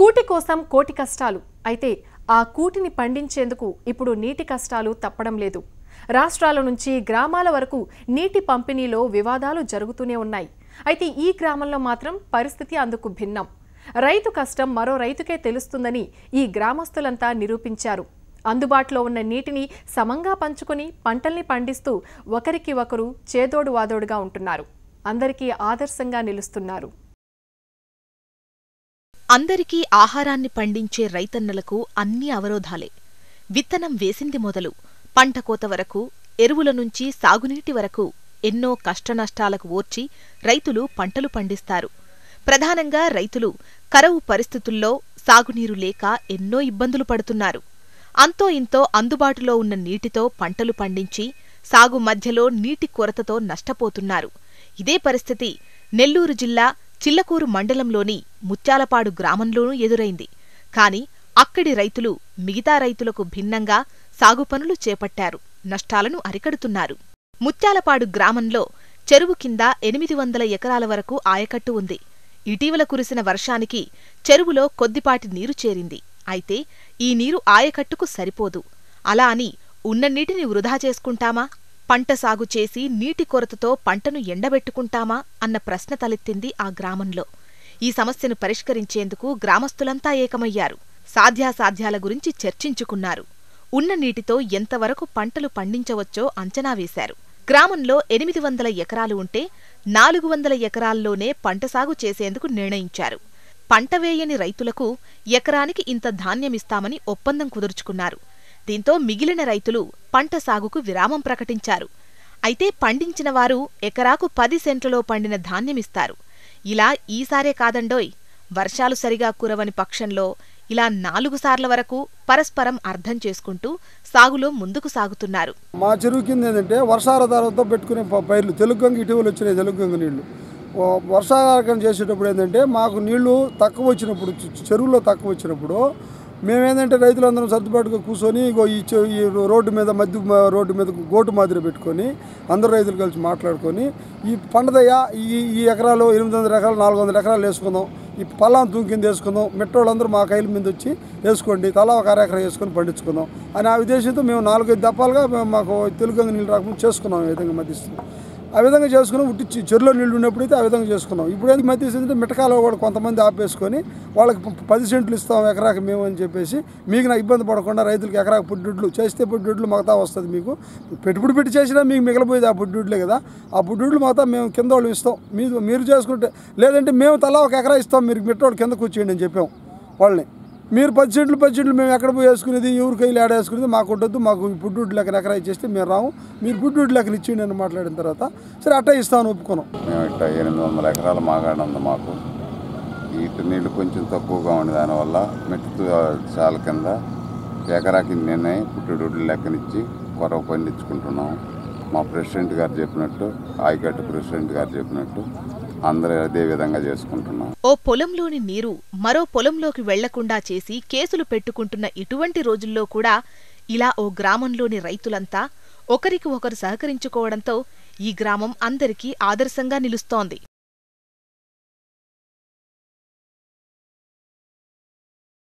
కూటి కోసం కోటి కష్టాలు. అయితే ఆ కూటిని పండించేందుకు ఇప్పుడు నీటి కష్టాలు తప్పడం లేదు. రాష్ట్రాల నుంచి గ్రామాల వరకు నీటి పంపిణీలో వివాదాలు జరుగుతూనే ఉన్నాయి. అయితే ఈ గ్రామంలో మాత్రం పరిస్థితి అందుకు భిన్నం. రైతు కష్టం మరో రైతుకే తెలుస్తుందని ఈ గ్రామస్తులంతా నిరూపించారు. అందుబాటులో ఉన్న నీటిని సమంగా పంచుకొని పంటల్ని పండిస్తూ ఒకరికి ఒకరు చేదోడు వాదోడుగా ఉంటున్నారు. అందరికీ ఆదర్శంగా నిలుస్తున్నారు. అందరికీ ఆహారాన్ని పండించే రైతన్నలకు అన్ని అవరోధాలే. విత్తనం వేసింది మొదలు పంట కోత వరకు ఎరువుల నుంచి సాగునీటి వరకు ఎన్నో కష్టనష్టాలకు ఓర్చి రైతులు పంటలు పండిస్తారు. ప్రధానంగా రైతులు కరవు పరిస్థితుల్లో సాగునీరు లేక ఎన్నో ఇబ్బందులు పడుతున్నారు. అంతో ఇంతో అందుబాటులో ఉన్న నీటితో పంటలు పండించి సాగు మధ్యలో నీటి కొరతతో నష్టపోతున్నారు. ఇదే పరిస్థితి నెల్లూరు జిల్లా చిల్లకూరు మండలంలోని ముత్యాలపాడు గ్రామంలోనూ ఎదురైంది. కాని అక్కడి రైతులు మిగతా రైతులకు భిన్నంగా సాగు పనులు చేపట్టారు. నష్టాలను అరికడుతున్నారు. ముత్యాలపాడు గ్రామంలో చెరువు కింద ఎనిమిది వందల ఎకరాల వరకు ఆయకట్టు ఉంది. ఇటీవల కురిసిన వర్షానికి చెరువులో కొద్దిపాటి నీరు చేరింది. అయితే ఈ నీరు ఆయకట్టుకు సరిపోదు. అలా అని ఉన్న నీటిని వృధా చేసుకుంటామా? పంట సాగు చేసి నీటి కొరతతో పంటను ఎండబెట్టుకుంటామా అన్న ప్రశ్న తలెత్తింది ఆ గ్రామంలో. ఈ సమస్యను పరిష్కరించేందుకు గ్రామస్తులంతా ఏకమయ్యారు. సాధ్యాసాధ్యాల గురించి చర్చించుకున్నారు. ఉన్న నీటితో ఎంతవరకు పంటలు పండించవచ్చో అంచనా వేశారు. గ్రామంలో ఎనిమిది వందల ఎకరాలు ఉంటే నాలుగు వందల ఎకరాల్లోనే పంట సాగు చేసేందుకు నిర్ణయించారు. పంట వేయని రైతులకు ఎకరానికి ఇంత ధాన్యమిస్తామని ఒప్పందం కుదుర్చుకున్నారు. దీంతో మిగిలిన రైతులు పంట సాగుకు విరామం ప్రకటించారు. అయితే పండించిన వారు ఎకరాకు పది సెంట్లలో పండిన ధాన్యమిస్తారు. ఇలా ఈసారే కాదండోయ్ వర్షాలు సరిగా కురవని పక్షంలో ఇలా నాలుగు సార్ల వరకు పరస్పరం అర్థం చేసుకుంటూ సాగులో ముందుకు సాగుతున్నారు. మా చెరువు కింద ఏంటంటే వర్షాధారంతో పెట్టుకునే పైర్లు తెలుగు గంగ ఇటీవల వచ్చినాయి తెలుగు గంగ నీళ్ళు. ఓ వర్షాధారం చేసేటప్పుడు ఏంటంటే మాకు నీళ్ళు తక్కువ వచ్చినప్పుడు చెరువులో తక్కువ వచ్చినప్పుడు మేమేంటంటే రైతులందరం సర్దుబాటుగా కూర్చొని ఇగో ఈ రోడ్డు మీద మధ్య రోడ్డు మీద గోటు మాదిరి పెట్టుకొని అందరు రైతులు కలిసి మాట్లాడుకొని ఈ పంటదయ్యా ఈ ఈ ఎకరాలు ఎనిమిది వందల ఎకరాలు నాలుగు వందల ఎకరాలు వేసుకుందాం. ఈ పల్లం తూం కింద వేసుకుందాం. మెట్రోళ్ళందరూ మా కైల మీద వచ్చి వేసుకోండి. తలా ఒక అర వేసుకొని పండించుకుందాం. అని ఆ ఉద్దేశంతో మేము నాలుగైదు దప్పాలుగా మేము మాకు తెలుగు నీళ్ళు రాకుండా చేసుకున్నాం ఈ విధంగా మధ్యస్తున్నాం ఆ విధంగా చేసుకున్నాం ఉట్టి చె- చెరువులో నీళ్ళు ఉన్నప్పుడైతే ఆ విధంగా చేసుకున్నాం. ఇప్పుడు ఏంటి మధ్య అంటే మిటకాలో కూడా కొంతమంది ఆపేసుకొని వాళ్ళకి పది సెంట్లు ఇస్తాం ఎకరాకి మేము అని చెప్పేసి మీకు నా ఇబ్బంది పడకుండా రైతులకు ఎకరాకు పుడ్డుడ్లు చేస్తే పుడ్డుడ్లు మగతా వస్తుంది మీకు. పెట్టుబడి పెట్టి చేసినా మీకు మిగిలిపోయేది ఆ పుడ్డుడ్లే కదా. ఆ పుడ్డుడ్లు మాత్రం మేము కింద వాళ్ళు ఇస్తాం. మీరు మీరు చేసుకుంటే లేదంటే మేము తలా ఒక ఎకరా ఇస్తాం మీరు మిట్టోడు కింద కూర్చోండి అని చెప్పాం వాళ్ళని. మీరు పది సెంట్లు పది సెంట్లు మేము ఎక్కడ పోయి వేసుకునేది? ఎవరి ఆడేసుకునేది వేసుకునేది? మాకు ఉండొద్దు మాకు గుడ్డు లెక్కన ఎకరా ఇచ్చేస్తే మేము రాము. మీరు గుడ్డు లెక్కన ఇచ్చిండి అని మాట్లాడిన తర్వాత సరే అట్టా ఇస్తాను ఒప్పుకున్నాం. మేము ఇట్లా ఎనిమిది వందల ఎకరాలు మాగాడు ఉంది మాకు. ఇటు నీళ్ళు కొంచెం తక్కువగా ఉంది దానివల్ల మెట్టు చాల కింద ఎకరాకి నిర్ణయం పుట్టుడు లెక్కనిచ్చి కొరవ పండించుకుంటున్నాం మా ప్రెసిడెంట్ గారు చెప్పినట్టు ఆయకట్టు ప్రెసిడెంట్ గారు చెప్పినట్టు అందరూ అదే విధంగా ఓ పొలంలోని నీరు మరో పొలంలోకి వెళ్ళకుండా చేసి కేసులు పెట్టుకుంటున్న ఇటువంటి రోజుల్లో కూడా ఇలా ఓ గ్రామంలోని రైతులంతా ఒకరికి ఒకరు సహకరించుకోవడంతో ఈ గ్రామం అందరికీ ఆదర్శంగా నిలుస్తోంది.